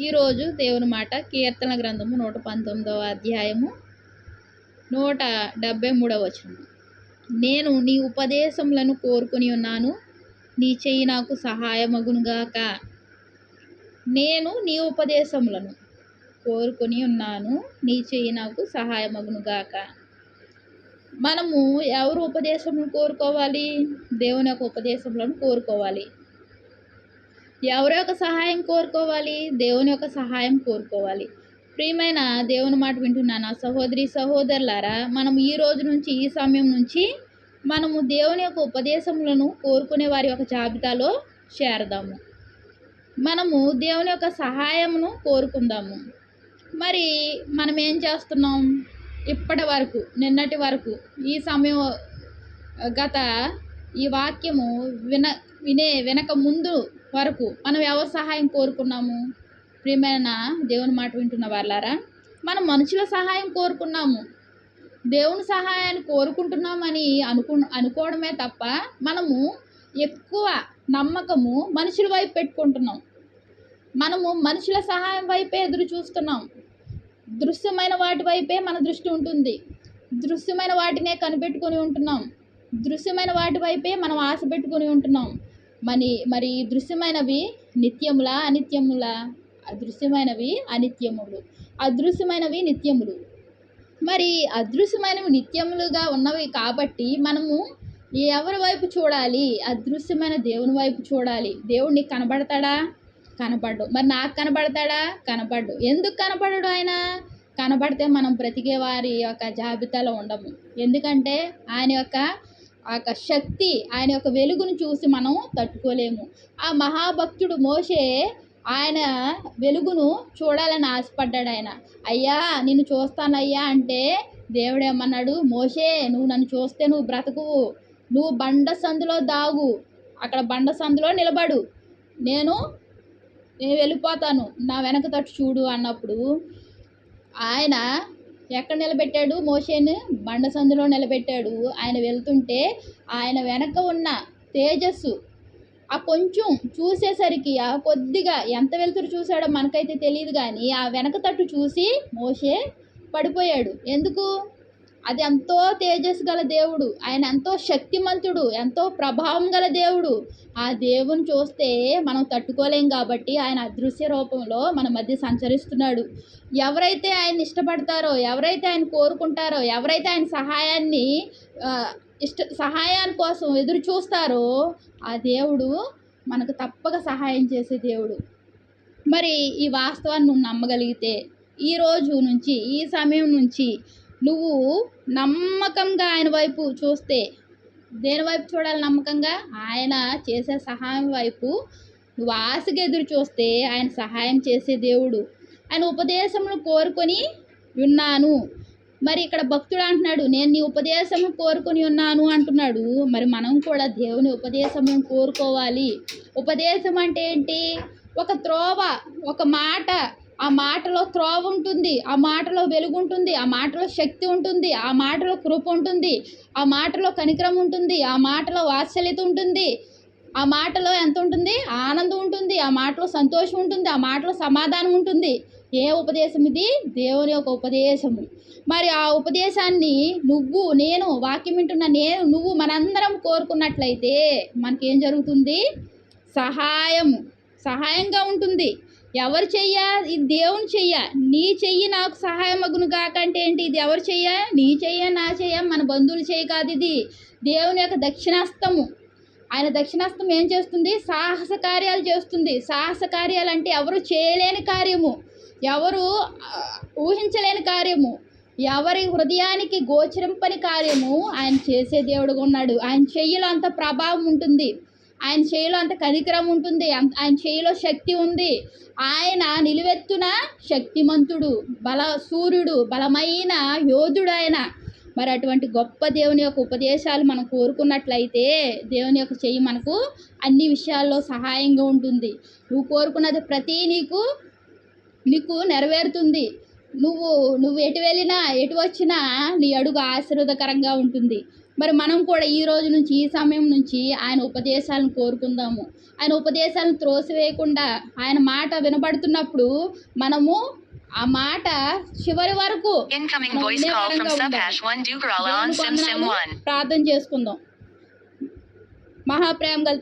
ఈరోజు దేవుని మాట కీర్తన గ్రంథము నూట పంతొమ్మిదవ అధ్యాయము నూట డెబ్భై మూడవ వచనం. నేను నీ ఉపదేశములను కోరుకుని ఉన్నాను నీ చెయ్యి నాకు సహాయమగునుగాక. నేను నీ ఉపదేశములను కోరుకుని ఉన్నాను నీ చెయ్యి నాకు సహాయమగునుగాక. మనము ఎవరు ఉపదేశములు కోరుకోవాలి? దేవుని యొక్క ఉపదేశములను కోరుకోవాలి. ఎవరి యొక్క సహాయం కోరుకోవాలి దేవుని యొక్క సహాయం కోరుకోవాలి. ప్రియమైన దేవుని మాట వింటున్నాను? సహోదరి సహోదరులారా మనం ఈ రోజు నుంచి ఈ సమయం నుంచి మనము దేవుని యొక్క ఉపదేశములను కోరుకునే వారి యొక్క జాబితాలో చేరదాము. మనము దేవుని యొక్క సహాయమును కోరుకుందాము. మరి మనం ఏం చేస్తున్నాం? ఇప్పటి వరకు నిన్నటి వరకు ఈ సమయం గత ఈ వాక్యము విన వినే వినక ముందు వరకు మనం ఎవరి సహాయం కోరుకున్నాము? ప్రియమైన దేవుని మాట వింటున్న వాళ్ళారా మనం మనుషుల సహాయం కోరుకున్నాము. దేవుని సహాయాన్ని కోరుకుంటున్నామని అనుకు అనుకోవడమే తప్ప మనము ఎక్కువ నమ్మకము మనుషుల వైపు పెట్టుకుంటున్నాం. మనము మనుషుల సహాయం వైపే ఎదురు చూస్తున్నాం. దృశ్యమైన వాటి వైపే మన దృష్టి ఉంటుంది. దృశ్యమైన వాటినే కనిపెట్టుకొని ఉంటున్నాం. దృశ్యమైన వాటి వైపే మనం ఆశ పెట్టుకొని ఉంటున్నాం. మరి మరి దృశ్యమైనవి నిత్యములా అనిత్యములా? అదృశ్యమైనవి అనిత్యములు. అదృశ్యమైనవి నిత్యములు. మరి అదృశ్యమైనవి నిత్యములుగా ఉన్నవి కాబట్టి మనము ఎవరి వైపు చూడాలి? అదృశ్యమైన దేవుని వైపు చూడాలి. దేవుడు నీకు కనబడతాడా? కనపడ్డు మరి నాకు కనబడతాడా? కనపడ్డు ఎందుకు కనపడడు ఆయన? కనబడితే మనం బ్రతికే వారి యొక్క జాబితాలో ఉండము. ఎందుకంటే ఆయన యొక్క ఆ యొక్క శక్తి ఆయన యొక్క వెలుగును చూసి మనం తట్టుకోలేము. ఆ మహాభక్తుడు మోషే ఆయన వెలుగును చూడాలని ఆశపడ్డాడు ఆయన. అయ్యా నిన్ను చూస్తానయ్యా అంటే దేవుడు ఏమన్నాడు? మోషే నువ్వు నన్ను చూస్తే నువ్వు బ్రతకువు. నువ్వు బండ సందులో దాగు. అక్కడ బండ సందులో నిలబడు. నేను నేను వెళ్ళిపోతాను. నా వెనక తట్టు చూడు అన్నప్పుడు ఆయన ఎక్కడ నిలబెట్టాడు? మోషేను బండ సందులో నిలబెట్టాడు. ఆయన వెళ్తుంటే ఆయన వెనక ఉన్న తేజస్సు ఆ కొంచెం చూసేసరికి ఆ కొద్దిగా ఎంత వెలుతురు చూశాడో మనకైతే తెలియదు కానీ ఆ వెనక తట్టు చూసి మోషే పడిపోయాడు. ఎందుకు? అది ఎంతో తేజస్సు గల దేవుడు. ఆయన ఎంతో శక్తిమంతుడు ఎంతో ప్రభావం గల దేవుడు. ఆ దేవుని చూస్తే మనం తట్టుకోలేం కాబట్టి ఆయన అదృశ్య రూపంలో మన మధ్య సంచరిస్తున్నాడు. ఎవరైతే ఆయన ఇష్టపడతారో ఎవరైతే ఆయన కోరుకుంటారో ఎవరైతే ఆయన సహాయాన్ని ఇష్ట సహాయాన్ని కోసం ఎదురు చూస్తారో ఆ దేవుడు మనకు తప్పక సహాయం చేసే దేవుడు. మరి ఈ వాస్తవాన్ని నువ్వు నమ్మగలిగితే ఈ రోజు నుంచి ఈ సమయం నుంచి నువ్వు నమ్మకంగా ఆయన వైపు చూస్తే దేని వైపు చూడాలి నమ్మకంగా? ఆయన చేసే సహాయం వైపు. నువ్వు ఆశగా ఎదురు చూస్తే ఆయన సహాయం చేసే దేవుడు. ఆయన ఉపదేశమును కోరుకొని ఉన్నాను. మరి ఇక్కడ భక్తుడు అంటున్నాడు నేను నీ ఉపదేశం కోరుకొని ఉన్నాను అంటున్నాడు. మరి మనం కూడా దేవుని ఉపదేశము కోరుకోవాలి. ఉపదేశం అంటే ఏంటి? ఒక త్రోవ ఒక మాట ఆ మాటలో త్రోవ ఉంటుంది ఆ మాటలో వెలుగు ఉంటుంది ఆ మాటలో శక్తి ఉంటుంది ఆ మాటలో కృప ఉంటుంది ఆ మాటలో కనికరం ఉంటుంది ఆ మాటలో వాత్సల్యత ఉంటుంది ఆ మాటలో ఎంత ఉంటుంది? ఆనందం ఉంటుంది ఆ మాటలో సంతోషం ఉంటుంది ఆ మాటలో సమాధానం ఉంటుంది. ఏ ఉపదేశం ఇది? దేవుని యొక్క ఉపదేశము. మరి ఆ ఉపదేశాన్ని నువ్వు నేను వాక్యం వింటున్న నేను నువ్వు మనందరం కోరుకున్నట్లయితే మనకేం జరుగుతుంది? సహాయం సహాయంగా ఉంటుంది. ఎవరు చెయ్య? ఇది దేవుని చెయ్య. నీ చెయ్యి నాకు సహాయం అగును కాకంటే ఏంటి? ఇది ఎవరు చెయ్య? నీ చెయ్య నా చెయ్య? మన బంధువులు చెయ్యి కాదు ఇది. దేవుని యొక్క దక్షిణాస్తము. ఆయన దక్షిణాస్తం ఏం చేస్తుంది? సాహస కార్యాలు చేస్తుంది. సాహస కార్యాలు అంటే ఎవరు చేయలేని కార్యము. ఎవరు ఊహించలేని కార్యము. ఎవరి హృదయానికి గోచరింపని కార్యము ఆయన చేసే దేవుడుగా ఉన్నాడు. ఆయన చెయ్యిలో అంత ప్రభావం ఉంటుంది. ఆయన చేయిలో అంత కనికరం ఉంటుంది. ఆయన చేయిలో శక్తి ఉంది. ఆయన నిలువెత్తున శక్తిమంతుడు బల సూర్యుడు బలమైన యోధుడు ఆయన. మరి అటువంటి గొప్ప దేవుని యొక్క ఉపదేశాలు మనం కోరుకున్నట్లయితే దేవుని యొక్క చెయ్యి మనకు అన్ని విషయాల్లో సహాయంగా ఉంటుంది. నువ్వు కోరుకున్నది ప్రతి నీకు నీకు నెరవేరుతుంది. నువ్వు నువ్వు ఎటు వెళ్ళినా ఎటు వచ్చినా నీ అడుగు ఆశీర్వదకరంగా ఉంటుంది. మరి మనం కూడా ఈ రోజు నుంచి ఈ సమయం నుంచి ఆయన ఉపదేశాలను కోరుకుందాము ఆయన ఉపదేశాలను త్రోసివేయకుండా ఆయన మాట వినబడుతున్నప్పుడు మనము ఆ మాట చివరి వరకు Incoming మనం voice వినే call from వారంగా ఉండాలి. Subhash 1 Dugrala on దేవుని Sim Sim వందనాలు. 1. ప్రార్థన చేసుకుందాం మహాప్రేమ గల